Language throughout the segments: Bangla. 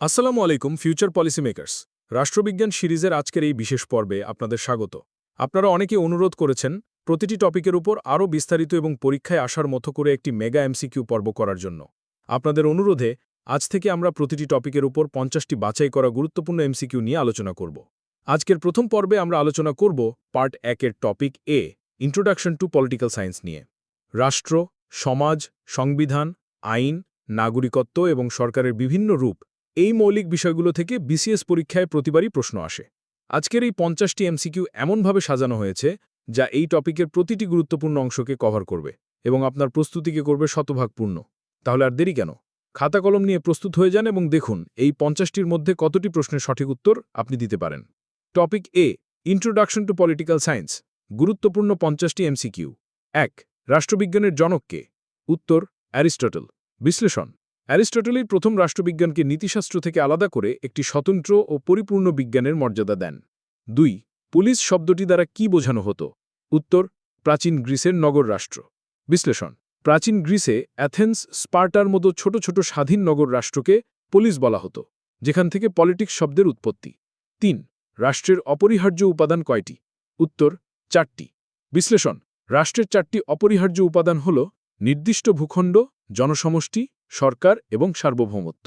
আসসালামু আলাইকুম ফিউচার পলিসি মেকার্স রাষ্ট্রবিজ্ঞান সিরিজের আজকের এই বিশেষ পর্বে আপনাদের স্বাগত। আপনারা অনেকে অনুরোধ করেছেন প্রতিটি টপিকের উপর আরও বিস্তারিত এবং পরীক্ষায় আসার মতো করে একটি মেগা এমসিকিউ পর্ব করার জন্য। আপনাদের অনুরোধে আজ থেকে আমরা প্রতিটি টপিকের উপর পঞ্চাশটি বাছাই করা গুরুত্বপূর্ণ এমসিকিউ নিয়ে আলোচনা করব। আজকের প্রথম পর্বে আমরা আলোচনা করব পার্ট একের topic a introduction to political science নিয়ে। রাষ্ট্র, সমাজ, সংবিধান, আইন, নাগরিকত্ব এবং সরকারের বিভিন্ন রূপ এই মৌলিক বিষয়গুলো থেকে বিসিএস পরীক্ষায় প্রতিবারই প্রশ্ন আসে। আজকের এই পঞ্চাশটি এমসিকিউ এমনভাবে সাজানো হয়েছে, যা এই টপিকের প্রতিটি গুরুত্বপূর্ণ অংশকে কভার করবে এবং আপনার প্রস্তুতিকে করবে শতভাগ পূর্ণ। তাহলে আর দেরি কেন? খাতা কলম নিয়ে প্রস্তুত হয়ে যান এবং দেখুন, এই পঞ্চাশটির মধ্যে কতটি প্রশ্নের সঠিক উত্তর আপনি দিতে পারেন। Topic a introduction to political science গুরুত্বপূর্ণ পঞ্চাশটি এমসিকিউ এক, রাষ্ট্রবিজ্ঞানের জনককে উত্তর, অ্যারিস্টটল। বিশ্লেষণ অ্যারিস্টটলের প্রথম রাষ্ট্রবিজ্ঞানকে নীতিশাস্ত্র থেকে আলাদা করে একটি স্বতন্ত্র ও পরিপূর্ণ বিজ্ঞানের মর্যাদা দেন। দুই, পুলিশ শব্দটি দ্বারা কি বোঝানো হতো? উত্তর, প্রাচীন গ্রিসের নগর রাষ্ট্র। বিশ্লেষণ, প্রাচীন গ্রিসে অ্যাথেন্স স্পার্টার মতো ছোট ছোট স্বাধীন নগর রাষ্ট্রকে পুলিশ বলা হতো, যেখান থেকে পলিটিক্স শব্দের উৎপত্তি। তিন, রাষ্ট্রের অপরিহার্য উপাদান কয়টি? উত্তর, চারটি। বিশ্লেষণ, রাষ্ট্রের চারটি অপরিহার্য উপাদান হল নির্দিষ্ট ভূখণ্ড, জনসমষ্টি সরকার এবং সার্বভৌমত্ব।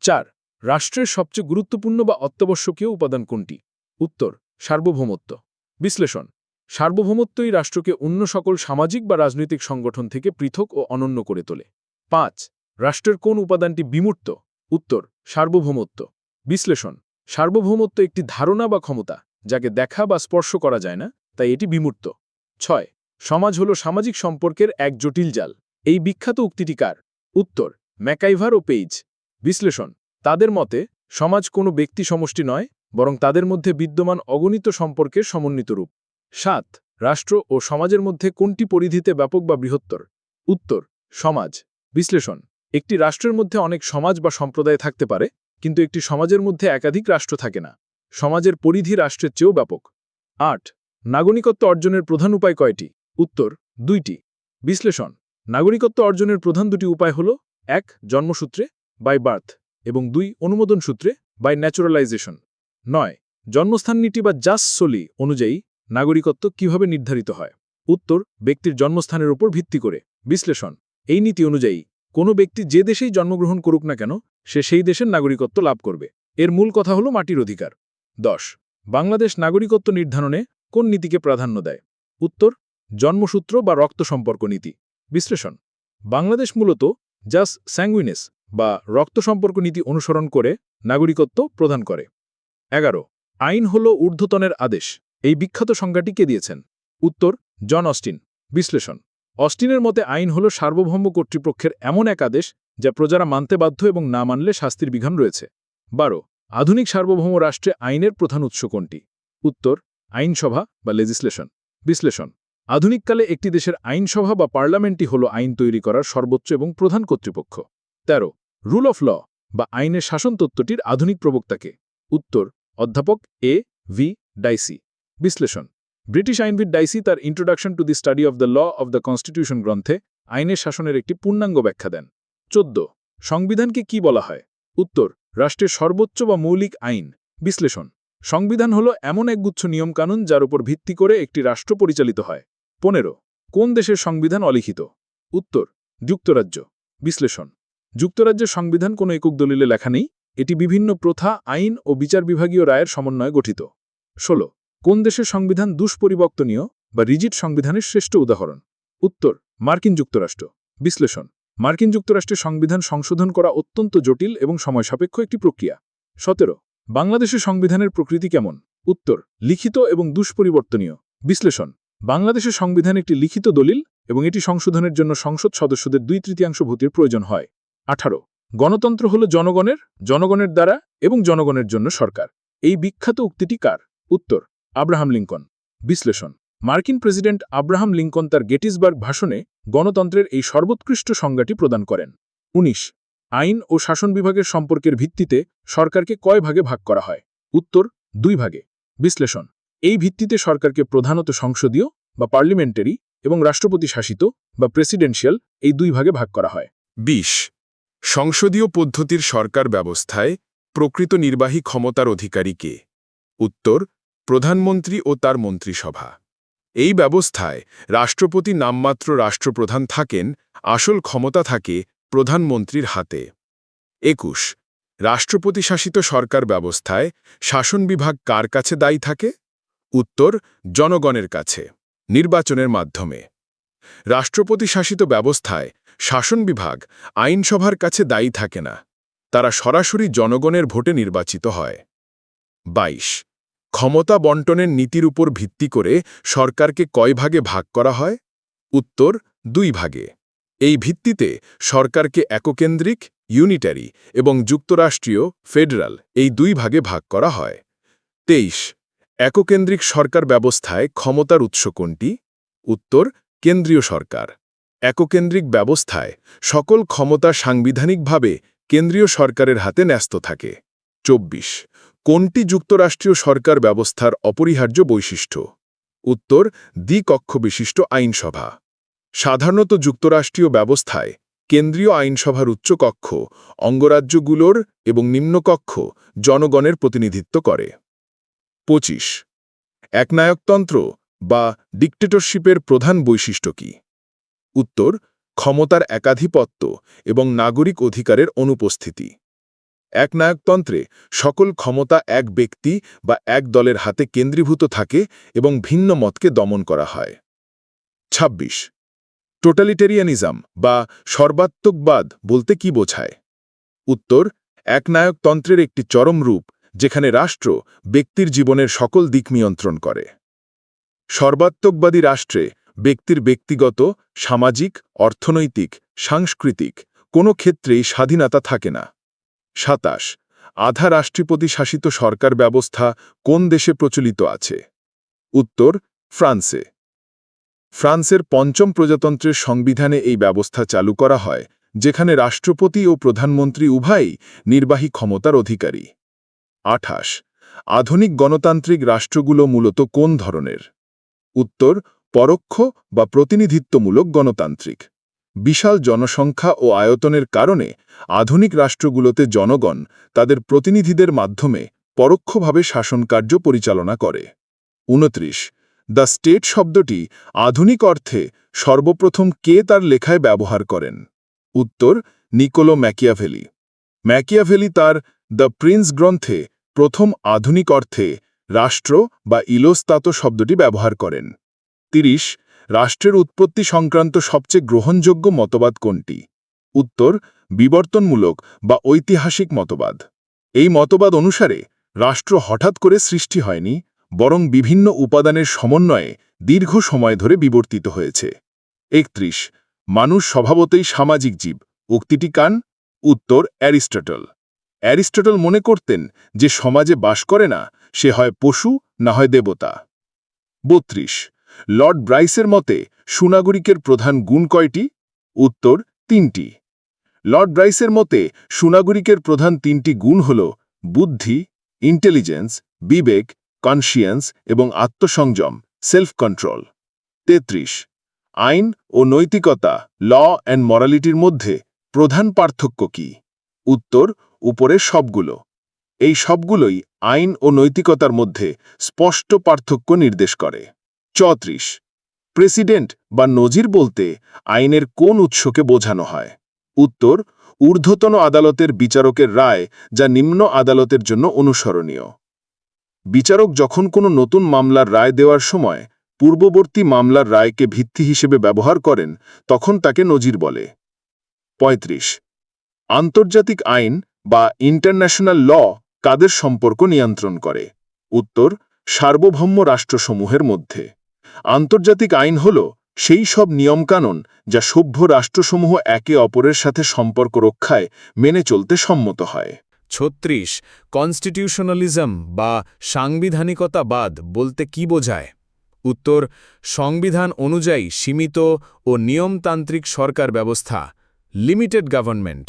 চার, রাষ্ট্রের সবচেয়ে গুরুত্বপূর্ণ বা অত্যাবশ্যকীয় উপাদান কোনটি? উত্তর, সার্বভৌমত্ব। বিশ্লেষণ, সার্বভৌমত্বই রাষ্ট্রকে অন্য সকল সামাজিক বা রাজনৈতিক সংগঠন থেকে পৃথক ও অনন্য করে তোলে। পাঁচ, রাষ্ট্রের কোন উপাদানটি বিমূর্ত? উত্তর, সার্বভৌমত্ব। বিশ্লেষণ, সার্বভৌমত্ব একটি ধারণা বা ক্ষমতা, যাকে দেখা বা স্পর্শ করা যায় না, তাই এটি বিমূর্ত। ছয়, সমাজ হল সামাজিক সম্পর্কের এক জটিল জাল। এই বিখ্যাত উক্তিটি কার? উত্তর ম্যাকাইভার ও পেইজ। বিশ্লেষণ। তাদের মতে, সমাজ কোনো ব্যক্তি সমষ্টি নয়, বরং তাদের মধ্যে বিদ্যমান অগণিত সম্পর্কের সমন্বিত রূপ। সাত, রাষ্ট্র ও সমাজের মধ্যে কোনটি পরিধিতে ব্যাপক বা বৃহত্তর? উত্তর, সমাজ। বিশ্লেষণ। একটি রাষ্ট্রের মধ্যে অনেক সমাজ বা সম্প্রদায় থাকতে পারে, কিন্তু একটি সমাজের মধ্যে একাধিক রাষ্ট্র থাকে না। সমাজের পরিধি রাষ্ট্রের চেয়েও ব্যাপক। আট, নাগরিকত্ব অর্জনের প্রধান উপায় কয়টি? উত্তর, দুইটি। বিশ্লেষণ। নাগরিকত্ব অর্জনের প্রধান দুটি উপায় হল এক, জন্মসূত্রে বাই বার্থ এবং দুই, অনুমোদন সূত্রে বাই ন্যাচুরালাইজেশন নয়, জন্মস্থান নীতি বা জাস সলি অনুযায়ী নাগরিকত্ব কীভাবে নির্ধারিত হয়? উত্তর, ব্যক্তির জন্মস্থানের উপর ভিত্তি করে। বিশ্লেষণ, এই নীতি অনুযায়ী, কোনো ব্যক্তি যে দেশেই জন্মগ্রহণ করুক না কেন, সে সেই দেশের নাগরিকত্ব লাভ করবে। এর মূল কথা হল মাটির অধিকার। দশ, বাংলাদেশ নাগরিকত্ব নির্ধারণে কোন নীতিকে প্রাধান্য দেয়? উত্তর, জন্মসূত্র বা রক্ত সম্পর্ক নীতি। বিশ্লেষণ, বাংলাদেশ মূলত জাস স্যাঙ্গুইনেস বা রক্ত সম্পর্ক নীতি অনুসরণ করে নাগরিকত্ব প্রদান করে। এগারো, আইন হল ঊর্ধ্বতনের আদেশ। এই বিখ্যাত সংজ্ঞাটি কে দিয়েছেন? উত্তর, জন অস্টিন। বিশ্লেষণ। অস্টিনের মতে আইন হল সার্বভৌম কর্তৃপক্ষের এমন এক আদেশ যা প্রজারা মানতে বাধ্য এবং না মানলে শাস্তির বিধান রয়েছে। বারো, আধুনিক সার্বভৌম রাষ্ট্রে আইনের প্রধান উৎস কোনটি? উত্তর, আইনসভা বা লেজিসলেশন বিশ্লেষণ। আধুনিককালে একটি দেশের আইনসভা বা পার্লামেন্টই হল আইন তৈরি করার সর্বোচ্চ এবং প্রধান কর্তৃপক্ষ। তেরো, রুল অফ ল বা আইনের শাসন তত্ত্বটির আধুনিক প্রবক্তাকে। উত্তর, অধ্যাপক এ ভি ডাইসি। বিশ্লেষণ, ব্রিটিশ আইনবিদ ডাইসি তার introduction to the study of the law of the constitution গ্রন্থে আইনের শাসনের একটি পূর্ণাঙ্গ ব্যাখ্যা দেন। চোদ্দ, সংবিধানকে কি বলা হয়? উত্তর, রাষ্ট্রের সর্বোচ্চ বা মৌলিক আইন। বিশ্লেষণ, সংবিধান হল এমন এক গুচ্ছ নিয়মকানুন যার উপর ভিত্তি করে একটি রাষ্ট্র পরিচালিত হয়। পনেরো, কোন দেশের সংবিধান অলিখিত? উত্তর, যুক্তরাজ্য। বিশ্লেষণ। যুক্তরাজ্যের সংবিধান কোনো একক দলিলে লেখা নেই, এটি বিভিন্ন প্রথা, আইন ও বিচার বিভাগীয় রায়ের সমন্বয়ে গঠিত। ১৬ কোন দেশের সংবিধান দুষ্পরিবর্তনীয় বা রিজিট সংবিধানের শ্রেষ্ঠ উদাহরণ? উত্তর, মার্কিন যুক্তরাষ্ট্র। বিশ্লেষণ। মার্কিন যুক্তরাষ্ট্রের সংবিধান সংশোধন করা অত্যন্ত জটিল এবং সময়সাপেক্ষ একটি প্রক্রিয়া। সতেরো, বাংলাদেশের সংবিধানের প্রকৃতি কেমন? উত্তর, লিখিত এবং দুষ্পরিবর্তনীয়। বিশ্লেষণ। বাংলাদেশের সংবিধান একটি লিখিত দলিল এবং এটি সংশোধনের জন্য সংসদ সদস্যদের দুই তৃতীয়াংশ ভোটের প্রয়োজন হয়। আঠারো, গণতন্ত্র হল জনগণের জনগণের দ্বারা এবং জনগণের জন্য সরকার। এই বিখ্যাত উক্তিটি কার? উত্তর, আব্রাহাম লিঙ্কন। বিশ্লেষণ, মার্কিন প্রেসিডেন্ট আব্রাহাম লিঙ্কন তার গেটিসবার্গ ভাষণে গণতন্ত্রের এই সর্বোৎকৃষ্ট সংজ্ঞাটি প্রদান করেন। ১৯ আইন ও শাসন বিভাগের সম্পর্কের ভিত্তিতে সরকারকে কয় ভাগে ভাগ করা হয়? উত্তর, দুই ভাগে। বিশ্লেষণ এই ভিত্তিতে সরকারকে প্রধানত সংসদীয় বা পার্লিমেন্টারি এবং রাষ্ট্রপতি শাসিত বা প্রেসিডেন্সিয়াল এই দুই ভাগে ভাগ করা হয়। বিশ। সংসদীয় পদ্ধতির সরকার ব্যবস্থায় প্রকৃত নির্বাহী ক্ষমতার অধিকারী কে? উত্তর, প্রধানমন্ত্রী ও তার মন্ত্রিসভা। এই ব্যবস্থায় রাষ্ট্রপতি নামমাত্র রাষ্ট্রপ্রধান থাকেন, আসল ক্ষমতা থাকে প্রধানমন্ত্রীর হাতে। একুশ। রাষ্ট্রপতি শাসিত সরকার ব্যবস্থায় শাসন বিভাগ কার কাছে দায়ী থাকে? উত্তর, জনগণের কাছে। নির্বাচনের মাধ্যমে। রাষ্ট্রপতি শাসিত ব্যবস্থায় শাসন বিভাগ আইনসভার কাছে দায়ী থাকে না। তারা সরাসরি জনগণের ভোটে নির্বাচিত হয়। ২২ ক্ষমতা বন্টনের নীতির উপর ভিত্তি করে সরকারকে কয় ভাগে ভাগ করা হয়? উত্তর, দুই ভাগে। এই ভিত্তিতে সরকারকে এককেন্দ্রিক, ইউনিটারি এবং যুক্তরাষ্ট্রীয়, ফেডারাল এই দুই ভাগে ভাগ করা হয়। তেইশ। এককেন্দ্রিক সরকার ব্যবস্থায় ক্ষমতার উৎস কোনটি? উত্তর, কেন্দ্রীয় সরকার। এককেন্দ্রিক ব্যবস্থায় সকল ক্ষমতা সাংবিধানিকভাবে কেন্দ্রীয় সরকারের হাতে ন্যস্ত থাকে। ২৪ কোনটি যুক্তরাষ্ট্রীয় সরকার ব্যবস্থার অপরিহার্য বৈশিষ্ট্য? উত্তর, দ্বিকক্ষ বিশিষ্ট আইনসভা। সাধারণত যুক্তরাষ্ট্রীয় ব্যবস্থায় কেন্দ্রীয় আইনসভার উচ্চকক্ষ অঙ্গরাজ্যগুলোর এবং নিম্নকক্ষ জনগণের প্রতিনিধিত্ব করে। ২৫ একনায়কতন্ত্র বা ডিকটেটরশিপের প্রধান বৈশিষ্ট্য কি? উত্তর, ক্ষমতার একাধিপত্য এবং নাগরিক অধিকারের অনুপস্থিতি। একনায়কতন্ত্রে সকল ক্ষমতা এক ব্যক্তি বা এক দলের হাতে কেন্দ্রীভূত থাকে এবং ভিন্ন মতকে দমন করা হয়। ২৬ টোটালিটেরিয়ানিজম বা সর্বাত্মকবাদ বলতে কি বোঝায়? উত্তর, একনায়কতন্ত্রের একটি চরম রূপ যেখানে রাষ্ট্র ব্যক্তির জীবনের সকল দিক নিয়ন্ত্রণ করে। সর্বাত্মকবাদী রাষ্ট্রে ব্যক্তির ব্যক্তিগত, সামাজিক, অর্থনৈতিক, সাংস্কৃতিক কোনো ক্ষেত্রেই স্বাধীনতা থাকে না। সাতাশ, আধা রাষ্ট্রপতি শাসিত সরকার ব্যবস্থা কোন দেশে প্রচলিত আছে? উত্তর, ফ্রান্সে। ফ্রান্সের পঞ্চম প্রজাতন্ত্রের সংবিধানে এই ব্যবস্থা চালু করা হয়, যেখানে রাষ্ট্রপতি ও প্রধানমন্ত্রী উভয়ই নির্বাহী ক্ষমতার অধিকারী। আঠাশ। আধুনিক গণতান্ত্রিক রাষ্ট্রগুলো মূলত কোন ধরনের? উত্তর, পরোক্ষ বা প্রতিনিধিত্বমূলক গণতান্ত্রিক। বিশাল জনসংখ্যা ও আয়তনের কারণে আধুনিক রাষ্ট্রগুলোতে জনগণ তাদের প্রতিনিধিদের মাধ্যমে পরোক্ষভাবে শাসনকার্য পরিচালনা করে। উনত্রিশ। দ্য স্টেট শব্দটি আধুনিক অর্থে সর্বপ্রথম কে তার লেখায় ব্যবহার করেন? উত্তর, নিকোলো ম্যাকিয়াভেলি। ম্যাকিয়াভেলি তার দ্য প্রিন্স গ্রন্থে প্রথম আধুনিক অর্থে রাষ্ট্র বা ইলোস্তাত শব্দটি ব্যবহার করেন। তিরিশ, রাষ্ট্রের উৎপত্তি সংক্রান্ত সবচেয়ে গ্রহণযোগ্য মতবাদ কোনটি? উত্তর, বিবর্তনমূলক বা ঐতিহাসিক মতবাদ। এই মতবাদ অনুসারে রাষ্ট্র হঠাৎ করে সৃষ্টি হয়নি, বরং বিভিন্ন উপাদানের সমন্বয়ে দীর্ঘ সময় ধরে বিবর্তিত হয়েছে। একত্রিশ, মানুষ স্বভাবতই সামাজিক জীব। উক্তিটি কান উত্তর, অ্যারিস্টটল। অ্যারিস্টটল মনে করতেন যে সমাজে বাস করে না, সে হয় পশু, না হয় দেবতা। বত্রিশ, লর্ড ব্রাইসের মতে সুনাগরিকের প্রধান গুণ কয়টি? উত্তর, তিনটি। লর্ড ব্রাইসের মতে সুনাগরিকের প্রধান তিনটি গুণ হল বুদ্ধি, ইন্টেলিজেন্স, বিবেক, কনসিয়েন্স এবং আত্মসংযম সেলফ কন্ট্রোল তেত্রিশ, আইন ও নৈতিকতা, ল অ্যান্ড মরালিটির মধ্যে প্রধান পার্থক্য কি? উত্তর উপরে সবগুলো। এই সবগুলোই আইন ও নৈতিকতার মধ্যে স্পষ্ট পার্থক্য নির্দেশ করে। চৌত্রিশ। প্রেসিডেন্ট বা নজির বলতে আইনের কোন উৎসকে বোঝানো হয়? উত্তর, ঊর্ধ্বতন আদালতের বিচারকের রায় যা নিম্ন আদালতের জন্য অনুসরণীয়। বিচারক যখন কোনো নতুন মামলার রায় দেওয়ার সময় পূর্ববর্তী মামলার রায়কে ভিত্তি হিসেবে ব্যবহার করেন, তখন তাকে নজির বলে। ৩৫ আন্তর্জাতিক আইন বা ইন্টারন্যাশনাল ল কাদের সম্পর্ক নিয়ন্ত্রণ করে? উত্তর, সার্বভৌম রাষ্ট্রসমূহের মধ্যে। আন্তর্জাতিক আইন হল সেই সব নিয়মকানুন যা সভ্য রাষ্ট্রসমূহ একে অপরের সাথে সম্পর্ক রক্ষায় মেনে চলতে সম্মত হয়। ছত্রিশ কনস্টিটিউশনালিজম বা সাংবিধানিকতাবাদ বলতে কি বোঝায়? উত্তর, সংবিধান অনুযায়ী সীমিত ও নিয়মতান্ত্রিক সরকার ব্যবস্থা লিমিটেড গভর্নমেন্ট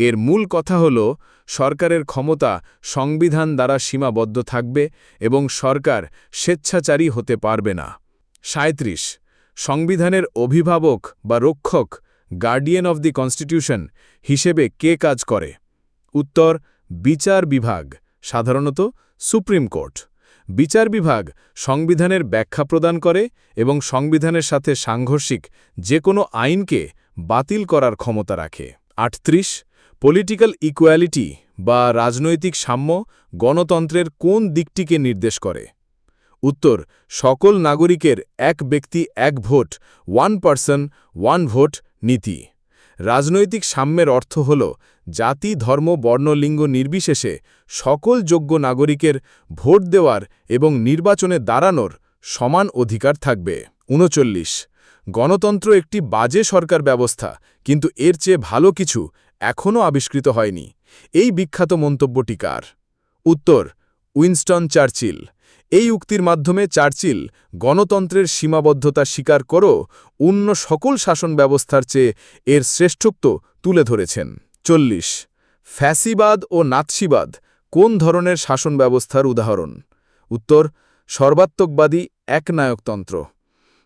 এর মূল কথা হল, সরকারের ক্ষমতা সংবিধান দ্বারা সীমাবদ্ধ থাকবে এবং সরকার স্বেচ্ছাচারী হতে পারবে না। সাঁত্রিশ সংবিধানের অভিভাবক বা রক্ষক গার্ডিয়ান অব দি কনস্টিটিউশন হিসেবে কে কাজ করে? উত্তর, বিচার বিভাগ, সাধারণত সুপ্রিম কোর্ট। বিচার বিভাগ সংবিধানের ব্যাখ্যা প্রদান করে এবং সংবিধানের সাথে সাংঘর্ষিক যে কোনো আইনকে বাতিল করার ক্ষমতা রাখে। আটত্রিশ পলিটিক্যাল ইকুয়ালিটি বা রাজনৈতিক সাম্য গণতন্ত্রের কোন দিকটিকে নির্দেশ করে? উত্তর, সকল নাগরিকের এক ব্যক্তি, এক vote one person one vote নীতি। রাজনৈতিক সাম্যের অর্থ হল জাতি, ধর্ম বর্ণলিঙ্গ নির্বিশেষে সকল যোগ্য নাগরিকের ভোট দেওয়ার এবং নির্বাচনে দাঁড়ানোর সমান অধিকার থাকবে। উনচল্লিশ, গণতন্ত্র একটি বাজে সরকার ব্যবস্থা, কিন্তু এর চেয়ে ভালো কিছু এখনও আবিষ্কৃত হয়নি। এই বিখ্যাত মন্তব্যটি কার? উত্তর, উইনস্টন চার্চিল। এই উক্তির মাধ্যমে চার্চিল, গণতন্ত্রের সীমাবদ্ধতা স্বীকার করো, অন্য সকল শাসন ব্যবস্থার চেয়ে এর শ্রেষ্ঠত্ব তুলে ধরেছেন। চল্লিশ, ফ্যাসিবাদ ও নাৎসিবাদ কোন ধরনের শাসন ব্যবস্থার উদাহরণ? উত্তর, সর্বাত্মকবাদী একনায়কতন্ত্র।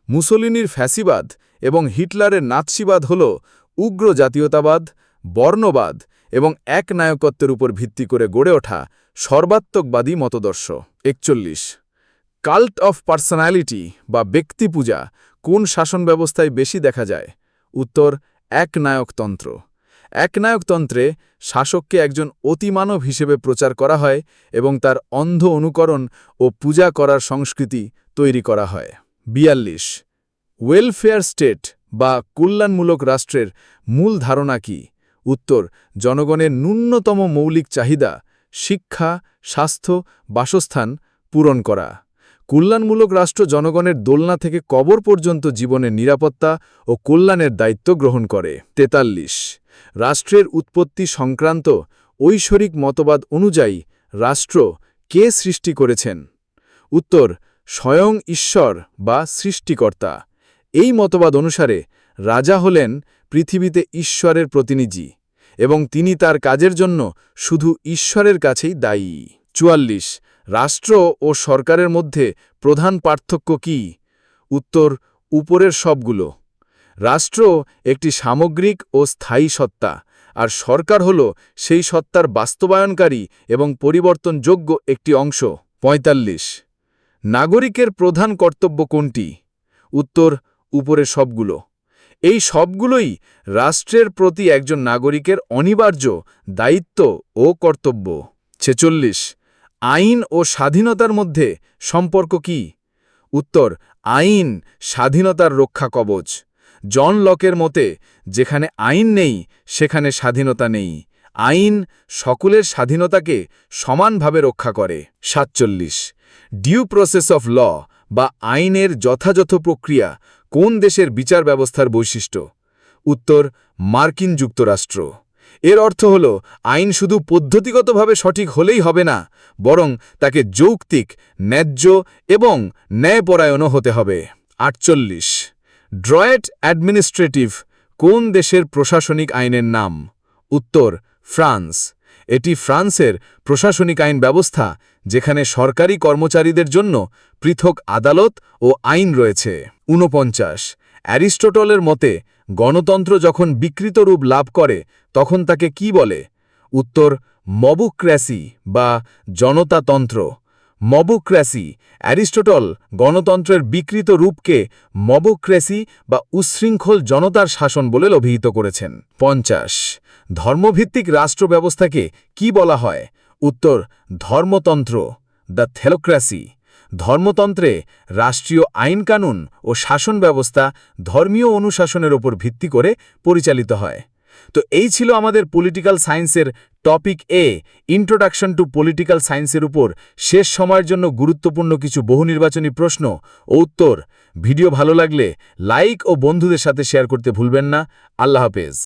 মুসোলিনির ফ্যাসিবাদ এবং হিটলারের নাৎসিবাদ হল উগ্র জাতীয়তাবাদ বর্ণবাদ এবং একনায়কত্বের উপর ভিত্তি করে গড়ে ওঠা সর্বাত্মকবাদী মতদর্শ। একচল্লিশ। কাল্ট অফ পার্সোনালিটি বা ব্যক্তিপূজা কোন শাসন ব্যবস্থায় বেশি দেখা যায়? উত্তর, একনায়কতন্ত্র। একনায়কতন্ত্রে শাসককে একজন অতিমানব হিসেবে প্রচার করা হয় এবং তার অন্ধ অনুকরণ ও পূজা করার সংস্কৃতি তৈরি করা হয়। বিয়াল্লিশ। ওয়েলফেয়ার স্টেট বা কল্যাণমূলক রাষ্ট্রের মূল ধারণা কি? উত্তর, জনগণের ন্যূনতম মৌলিক চাহিদা, শিক্ষা, স্বাস্থ্য, বাসস্থান পূরণ করা। কল্যাণমূলক রাষ্ট্র জনগণের দোলনা থেকে কবর পর্যন্ত জীবনের নিরাপত্তা ও কল্যাণের দায়িত্ব গ্রহণ করে। তেতাল্লিশ, রাষ্ট্রের উৎপত্তি সংক্রান্ত ঐশ্বরিক মতবাদ অনুযায়ী রাষ্ট্র কে সৃষ্টি করেছেন? উত্তর, স্বয়ং ঈশ্বর বা সৃষ্টিকর্তা। এই মতবাদ অনুসারে রাজা হলেন পৃথিবীতে ঈশ্বরের প্রতিনিধি এবং তিনি তার কাজের জন্য শুধু ঈশ্বরের কাছেই দায়ী। চুয়াল্লিশ, রাষ্ট্র ও সরকারের মধ্যে প্রধান পার্থক্য কি? উত্তর, উপরের সবগুলো। রাষ্ট্র একটি সামগ্রিক ও স্থায়ী সত্তা আর সরকার হল সেই সত্তার বাস্তবায়নকারী এবং পরিবর্তনযোগ্য একটি অংশ। ৪৫ নাগরিকের প্রধান কর্তব্য কোনটি? উত্তর, উপরের সবগুলো। এই সবগুলোই রাষ্ট্রের প্রতি একজন নাগরিকের অনিবার্য দায়িত্ব ও কর্তব্য। ছেচল্লিশ, আইন ও স্বাধীনতার মধ্যে সম্পর্ক কি? উত্তর, আইন, স্বাধীনতার রক্ষা কবচ। জন লকের মতে, যেখানে আইন নেই, সেখানে স্বাধীনতা নেই। আইন সকলের স্বাধীনতাকে সমানভাবে রক্ষা করে। সাতচল্লিশ, ডিউ প্রসেস অফ ল বা আইনের যথাযথ প্রক্রিয়া কোন দেশের বিচার ব্যবস্থার বৈশিষ্ট্য? উত্তর, মার্কিন যুক্তরাষ্ট্র। এর অর্থ হল, আইন শুধু পদ্ধতিগতভাবে সঠিক হলেই হবে না, বরং তাকে যৌক্তিক, ন্যায্য এবং ন্যায়পরায়ণও হতে হবে। আটচল্লিশ। ড্রয়েট অ্যাডমিনিস্ট্রেটিভ কোন দেশের প্রশাসনিক আইনের নাম? উত্তর, ফ্রান্স। এটি ফ্রান্সের প্রশাসনিক আইন ব্যবস্থা, যেখানে সরকারি কর্মচারীদের জন্য পৃথক আদালত ও আইন রয়েছে। ঊনপঞ্চাশ। অ্যারিস্টোটলের মতে, গণতন্ত্র যখন বিকৃত রূপ লাভ করে, তখন তাকে কি বলে? উত্তর, মবুক্র্যাসি বা জনতাতন্ত্র। মবুক্র্যাসি অ্যারিস্টোটল গণতন্ত্রের বিকৃত রূপকে মবুক্র্যাসি বা উচ্ছৃঙ্খল জনতার শাসন বলে অভিহিত করেছেন। পঞ্চাশ, ধর্মভিত্তিক রাষ্ট্র ব্যবস্থাকে কি বলা হয়? উত্তর, ধর্মতন্ত্র, দ্য থেলোক্র্যাসি। ধর্মতন্ত্রে রাষ্ট্রীয় আইনকানুন ও শাসন ব্যবস্থা ধর্মীয় অনুশাসনের ওপর ভিত্তি করে পরিচালিত হয়। তো এই ছিল আমাদের পলিটিক্যাল সায়েন্সের topic a introduction to political সায়েন্সের উপর। শেষ সময়ের জন্য গুরুত্বপূর্ণ কিছু বহু নির্বাচনী প্রশ্ন ও উত্তর। ভিডিও ভালো লাগলে লাইক ও বন্ধুদের সাথে শেয়ার করতে ভুলবেন না। আল্লাহ হাফেজ।